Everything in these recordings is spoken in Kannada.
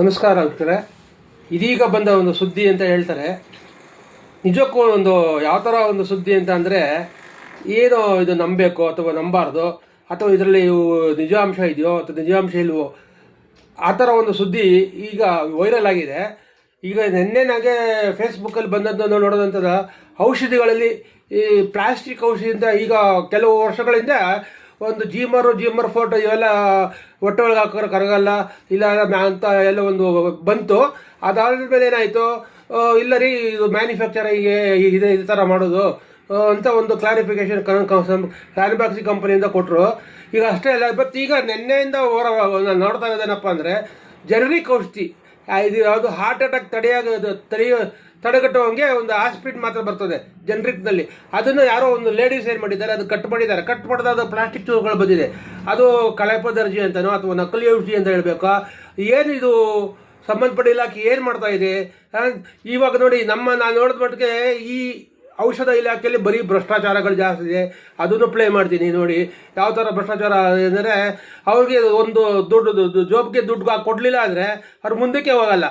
ನಮಸ್ಕಾರ ವೀಕ್ಷಕರೇ ಇದೀಗ ಬಂದ ಒಂದು ಸುದ್ದಿ ಅಂತ ಹೇಳ್ತಾರೆ. ನಿಜಕ್ಕೂ ಒಂದು ಯಾವ ಥರ ಒಂದು ಸುದ್ದಿ ಅಂತ ಅಂದರೆ, ಏನು ಇದು ನಂಬಬೇಕು ಅಥವಾ ನಂಬಾರ್ದು, ಅಥವಾ ಇದರಲ್ಲಿ ನಿಜಾಂಶ ಇದೆಯೋ ಅಥವಾ ನಿಜಾಂಶ ಇಲ್ವೋ, ಆ ಥರ ಒಂದು ಸುದ್ದಿ ಈಗ ವೈರಲ್ ಆಗಿದೆ. ಈಗ ನಿನ್ನೆ ನನಗೆ ಫೇಸ್ಬುಕ್ಕಲ್ಲಿ ಬಂದದ್ದನ್ನು ನೋಡೋದಂಥದ್ದು ಔಷಧಿಗಳಲ್ಲಿ ಈ ಪ್ಲಾಸ್ಟಿಕ್ ಔಷಧಿಯಿಂದ ಈಗ ಕೆಲವು ವರ್ಷಗಳಿಂದ ಒಂದು ಜೀಮರು ಜೀಮರ್ ಫೋಟೋ ಇವೆಲ್ಲ ಹೊಟ್ಟೆ ಒಳಗೆ ಹಾಕೋರು ಕರಗಲ್ಲ, ಇಲ್ಲ ಅಂತ ಎಲ್ಲ ಒಂದು ಬಂತು. ಅದಾದ್ಮೇಲೆ ಏನಾಯಿತು? ಇಲ್ಲ ರೀ, ಇದು ಮ್ಯಾನುಫ್ಯಾಕ್ಚರಿಂಗ್ಗೆ ಇದೆ ಈ ಥರ ಮಾಡೋದು. ಅಂತ ಒಂದು ಕ್ಲಾರಿಫಿಕೇಶನ್ ಕ್ಲಾರಿಫಾಕ್ಸಿ ಕಂಪನಿಯಿಂದ ಕೊಟ್ಟರು ಈಗ ಅಷ್ಟೇ ಅಲ್ಲ ಬಟ್ ಈಗ ನಿನ್ನೆಯಿಂದ ಹೊರ ನೋಡ್ತಾ ಇದ್ದೇನಪ್ಪ ಅಂದರೆ, ಜನರಿಕ್ ಔಷಧಿ. ಇದು ಯಾವುದು ಹಾರ್ಟ್ ಅಟ್ಯಾಕ್ ತಡೆಯೋದು ತಡೆಯೋ ತಡೆಗಟ್ಟುವಂಗೆ ಒಂದು ಆಸ್ಪಿಟ್ ಮಾತ್ರ ಬರ್ತದೆ ಜನರಿಕ್ನಲ್ಲಿ ಅದನ್ನು ಯಾರೋ ಒಂದು ಲೇಡೀಸ್ ಏನು ಮಾಡಿದ್ದಾರೆ, ಅದು ಕಟ್ ಮಾಡಿದ್ದಾರೆ. ಕಟ್ ಮಾಡಿದ ಪ್ಲಾಸ್ಟಿಕ್ ಚೂರುಗಳು ಬಂದಿದೆ. ಅದು ಕಳೆಪದರ್ಜಿ ಅಂತನೋ ಅಥವಾ ನಕಲಿ ಔಷಧಿ ಅಂತ ಹೇಳಬೇಕಾ? ಏನು ಇದು ಸಂಬಂಧಪಟ್ಟ ಇಲಾಖೆ ಏನು ಮಾಡ್ತಾ ಇದೆ? ಇವಾಗ ನೋಡಿ ನಮ್ಮ ನಾನು ನೋಡಿದ ಮಟ್ಟಿಗೆ ಈ ಔಷಧ ಇಲಾಖೆಯಲ್ಲಿ ಬರೀ ಭ್ರಷ್ಟಾಚಾರಗಳು ಜಾಸ್ತಿ ಇದೆ. ಅದನ್ನು ಪ್ಲೇ ಮಾಡ್ತೀನಿ ನೋಡಿ. ಯಾವ ಥರ ಭ್ರಷ್ಟಾಚಾರ ಅಂದರೆ ಅವ್ರಿಗೆ ಒಂದು ದುಡ್ಡು ಜೋಬ್ಗೆ ದುಡ್ಡು ಕೊಡಲಿಲ್ಲ ಅಂದರೆ ಅವ್ರು ಮುಂದಕ್ಕೆ ಹೋಗಲ್ಲ.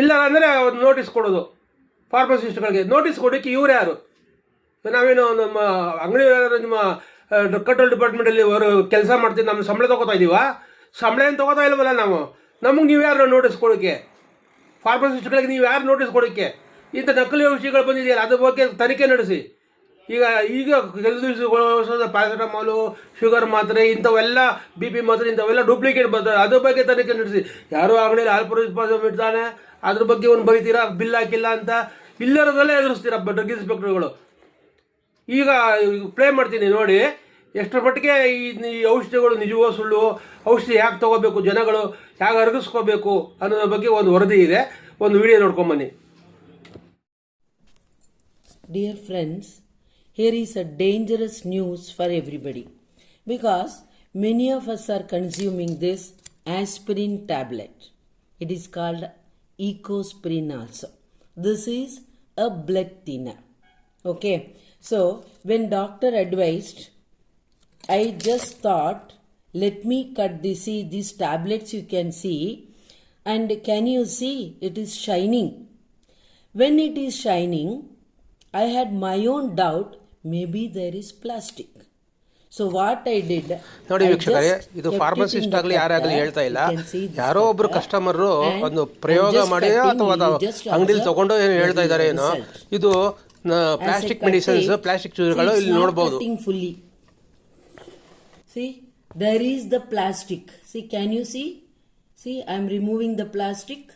ಇಲ್ಲ ಅಂದರೆ ಒಂದು ನೋಟಿಸ್ ಕೊಡೋದು ಫಾರ್ಮಸಿಸ್ಟ್ಗಳಿಗೆ ನೋಟಿಸ್ ಕೊಡೋಕ್ಕೆ ಇವ್ರು ಯಾರು? ನಾವೇನು ನಮ್ಮ ಅಂಗಡಿ ನಿಮ್ಮ ಕಂಟ್ರೋಲ್ ಡಿಪಾರ್ಟ್ಮೆಂಟಲ್ಲಿ ಅವರು ಕೆಲಸ ಮಾಡ್ತೀವಿ ನಮ್ಮ ಸಂಬಳ ತೊಗೋತಾ ಇದ್ದೀವ ಸಂಬಳ ಏನು ತೊಗೋತಾ ಇಲ್ವಲ್ಲ ನಾವು? ನಮಗೆ ನೀವು ಯಾರು ನೋಟಿಸ್ ಕೊಡೋಕ್ಕೆ ಫಾರ್ಮಸಿಸ್ಟ್ಗಳಿಗೆ ನೀವು ಯಾರು ನೋಟಿಸ್ ಕೊಡೋಕ್ಕೆ ಇಂಥ ನಕಲಿ ವಿಷಯಗಳು ಬಂದಿದೆಯಲ್ಲ, ಅದ್ರ ಬಗ್ಗೆ ತನಿಖೆ ನಡೆಸಿ. ಈಗ ಈಗ ಕೆಲವು ಪ್ಯಾರಾಸಿಟಮಾಲು ಶುಗರ್ ಮಾತ್ರೆ ಇಂಥವೆಲ್ಲ ಬಿ ಪಿ ಮಾತ್ರೆ ಇಂಥವೆಲ್ಲ ಡೂಪ್ಲಿಕೇಟ್ ಬರ್ತಾರೆ ಅದ್ರ ಬಗ್ಗೆ ತನಿಖೆ ನಡೆಸಿ. ಯಾರೋ ಅಂಗಡಿಯಲ್ಲಿ ಆಲ್ಪೋರಿಸ್ಪಾಸಮ್ ಇಡ್ತಾನೆ. ಅದ್ರ ಬಗ್ಗೆ ಒಂದು ಬೈತೀರಾ ಬಿಲ್ ಹಾಕಿಲ್ಲ ಅಂತ. ಇಲ್ಲರದಲ್ಲೇ ಎದುರಿಸ್ತೀರ? ಡ್ರಗ್ ಇನ್ಸ್ಪೆಕ್ಟರ್ಗಳು ಈಗ ಪ್ಲೇ ಮಾಡ್ತೀನಿ ನೋಡಿ. ಎಷ್ಟರ ಮಟ್ಟಿಗೆ ಈ ಔಷಧಿಗಳು ನಿಜವೋ ಸುಳ್ಳು? ಔಷಧಿ ಯಾಕೆ ತಗೋಬೇಕು ಜನಗಳು? ಹೇಗೆ ಅರಗಿಸ್ಕೋಬೇಕು ಅನ್ನೋದ್ರ ಬಗ್ಗೆ ಒಂದು ವರದಿ ಇದೆ. ಒಂದು video ನೋಡ್ಕೊಂಬನ್ನಿ dear friends, here is a dangerous news for everybody because many of us are consuming this aspirin tablet. It is called ecosprin also. This is a blood thinner. Okay, so when doctor advised, I just thought, let me cut this. See, these tablets you can see, and can you see it is shining? When it is shining, I had my own doubt maybe there is plastic so what I did ನೋಡಿ ವೀಕ್ಷಕರೇ ಇದು ಫಾರ್ಮಸಿಸ್ಟ್ ಆಗಲಿ ಯಾರೇ ಹೇಳ್ತಾ ಇಲ್ಲ. ಯಾರೋ ಒಬ್ರು ಕಸ್ಟಮರ್ ಒಂದು ಪ್ರಯೋಗ ಮಾಡಿ ಅಥವಾ ಅಂಗಡಿಲಿ ತಗೊಂಡು ಏನು ಹೇಳ್ತಾ ಇದಾರೆ ಏನು ಇದು ಪ್ಲಾಸ್ಟಿಕ್ ಮೆಡಿಸಿನ್ಸ್ ಪ್ಲಾಸ್ಟಿಕ್ ಚೂರುಗಳು ಇಲ್ಲಿ ನೋಡಬಹುದು fully see there is the plastic see can you see see I am removing the plastic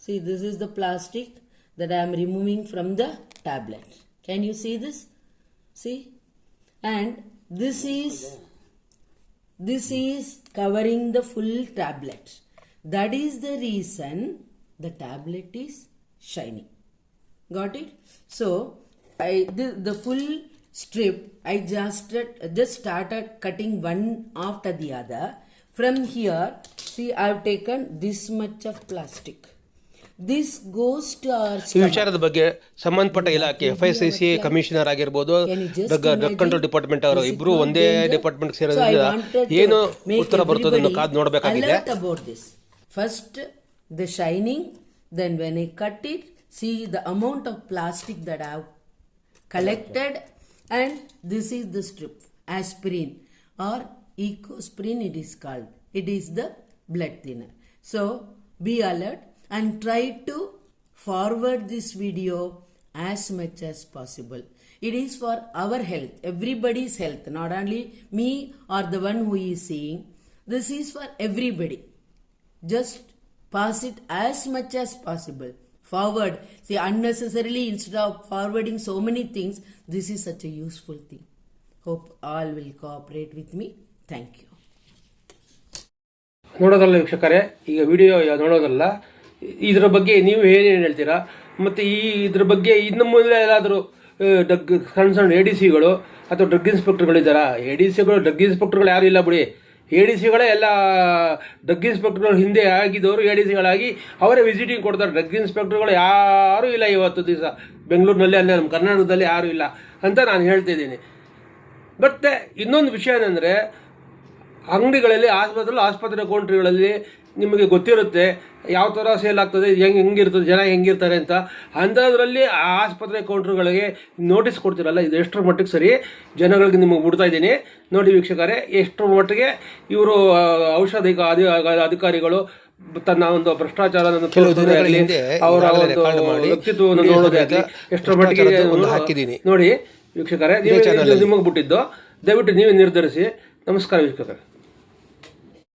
see this is the plastic that I am removing from the tablet Can you see this? See? And this is this is covering the full tablet. That is the reason the tablet is shining. Got it? So I the, the full strip I just just started cutting one after the other. From here, see I've taken this much of plastic. This ghost are ವಿಚಾರದ ಬಗ್ಗೆ ಸಂಬಂಧಪಟ್ಟ ಇಲಾಖೆ F I C C commissioner ಆಗಿರ್ಬೋದು ಡ್ರಗ್ ಕಂಟ್ರೋಲ್ ಡಿಪಾರ್ಟ್ಮೆಂಟ್ ಅವರು ಇಬ್ರು ಒಂದೇ ಡಿಪಾರ್ಟ್ಮೆಂಟ್ ಸೇರೋದ್ರಿಂದ ಏನು ಉತ್ತರ ಬರುತ್ತೆ ನೋಡಬೇಕಾಗಿದೆ. First the shining then when I cut it see the amount of plastic that have collected and this is the strip aspirin or Ecosprin it is called it is the blood thinner so be alert and try to forward this video as much as possible. It is for our health, everybody's health, not only me or the one who is seeing. This is for everybody. Just pass it as much as possible. Forward. See, unnecessarily, instead of forwarding so many things, this is such a useful thing. Hope all will cooperate with me. Thank you. ನೋಡೋದಲ್ಲ ವೀಕ್ಷಕರೇ ಈಗ ವಿಡಿಯೋ ನೋಡೋದಲ್ಲ ಇದರ ಬಗ್ಗೆ ನೀವು ಏನು ಹೇಳ್ತೀರಾ? ಮತ್ತು ಈ ಇದ್ರ ಬಗ್ಗೆ ಇನ್ನು ಮುಂದೆ ಎಲ್ಲಾದರೂ ಡಗ್ ಸಣ್ಣ ಸಣ್ಣ ಎ ಡಿ ಸಿಗಳು ಅಥವಾ ಡ್ರಗ್ ಇನ್ಸ್ಪೆಕ್ಟರ್ಗಳಿದ್ದಾರಾ ಎ ಡಿ ಸಿಗಳು ಡ್ರಗ್ ಇನ್ಸ್ಪೆಕ್ಟರ್ಗಳು ಯಾರು ಇಲ್ಲ ಬಿಡಿ. ಎ ಡಿ ಸಿಗಳೇ ಎಲ್ಲ, ಡ್ರಗ್ ಇನ್ಸ್ಪೆಕ್ಟರ್ಗಳು ಹಿಂದೆ ಆಗಿದ್ದವರು ಎ ಡಿ ಸಿಗಳಾಗಿ ಅವರೇ ವಿಸಿಟಿಂಗ್ ಕೊಡ್ತಾರೆ. ಡ್ರಗ್ ಇನ್ಸ್ಪೆಕ್ಟರ್ಗಳು ಯಾರೂ ಇಲ್ಲ ಇವತ್ತು ದಿವಸ. ಬೆಂಗಳೂರಿನಲ್ಲಿ ಅಲ್ಲೇ, ನಮ್ಮ ಕರ್ನಾಟಕದಲ್ಲಿ ಯಾರೂ ಇಲ್ಲ ಅಂತ ನಾನು ಹೇಳ್ತಿದ್ದೀನಿ ಮತ್ತು ಇನ್ನೊಂದು ವಿಷಯ ಏನಂದರೆ, ಅಂಗಡಿಗಳಲ್ಲಿ, ಆಸ್ಪತ್ರೆ ಆಸ್ಪತ್ರೆ ಕೌಂಟ್ರಿಗಳಲ್ಲಿ ನಿಮಗೆ ಗೊತ್ತಿರುತ್ತೆ ಯಾವ ಥರ ಸೇಲ್ ಆಗ್ತದೆ ಹೆಂಗೆ ಹೆಂಗಿರ್ತದೆ ಜನ ಹೆಂಗಿರ್ತಾರೆ ಅಂತ. ಅಂಥದ್ರಲ್ಲಿ ಆ ಆಸ್ಪತ್ರೆ ಕೌಂಟ್ರುಗಳಿಗೆ ನೋಟಿಸ್ ಕೊಡ್ತೀರಲ್ಲ ಇದು ಎಷ್ಟರ ಮಟ್ಟಿಗೆ ಸರಿ ಜನಗಳಿಗೆ ನಿಮಗೆ ಬಿಡ್ತಾ ಇದ್ದೀನಿ. ನೋಡಿ ವೀಕ್ಷಕರೇ ಎಷ್ಟರ ಮಟ್ಟಿಗೆ ಇವರು ಔಷಧಿ ಅಧಿಕಾರಿಗಳು ತನ್ನ ಒಂದು ಭ್ರಷ್ಟಾಚಾರ ಅವರ ಒಂದು ವ್ಯಕ್ತಿತ್ವವನ್ನು ನೋಡೋದೇ ಆಗಲಿ ಎಷ್ಟರ ಮಟ್ಟಿಗೆ ಹಾಕಿದ್ದೀನಿ. ನೋಡಿ ವೀಕ್ಷಕರೇ ನಿಮಗೆ ಬಿಟ್ಟಿದ್ದು. ದಯವಿಟ್ಟು ನೀವೇ ನಿರ್ಧರಿಸಿ. ನಮಸ್ಕಾರ ವೀಕ್ಷಕರೇ.